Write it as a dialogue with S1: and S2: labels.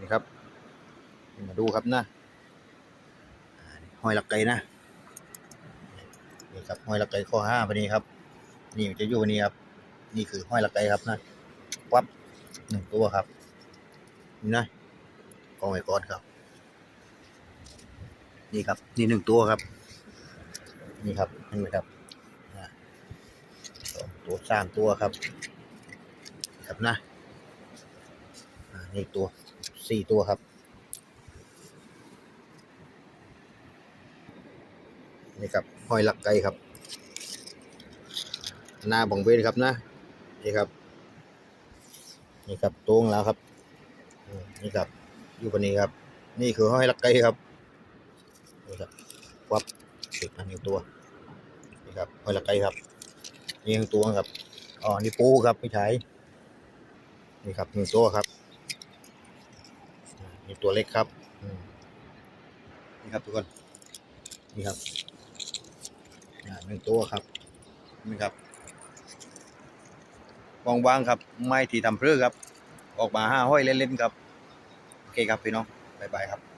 S1: นี่ครับ มาดูครับนะห้อยหลักไก่นะนี่ครับห้อยหลักไก่ข้อห้าพอดีครับ นี่จะอยู่วันนี้ครับ นี่คือห้อยหลักไก่ครับนะวับหนึ่งตัวครับนี่นะกองไว้ก่อนครับ นี่ครับ นี่หนึ่งตัวครับ นี่ครับเห็นไหมครับสองตัวสามตัวครับ ครับนะอ่านี่ตัว สี่ตัวครับ นี่ครับหอยลักไก่ครับ หน้าบองเบนครับนะ นี่ครับ นี่ครับตวงแล้วครับ นี่ครับ อยู่บนนี้ครับ นี่คือหอยลักไก่ครับ นี่ครับวับติดมาหนึ่งตัว นี่ครับหอยลักไก่ครับนี่หนึ่งตัวครับ อ๋อ นี่ปูครับไม่ใช่นี่ครับหนึ่งตัวครับ นี่ตัวเล็กครับนี่ครับทุกคนนี่ครับหนึ่งตัวครับนี่ครับว่างๆครับ ไม้ที่ทำเพื่อครับ ออกมาห้าห้อยเล่นๆครับ โอเคครับพี่น้องบ๊ายบายครับ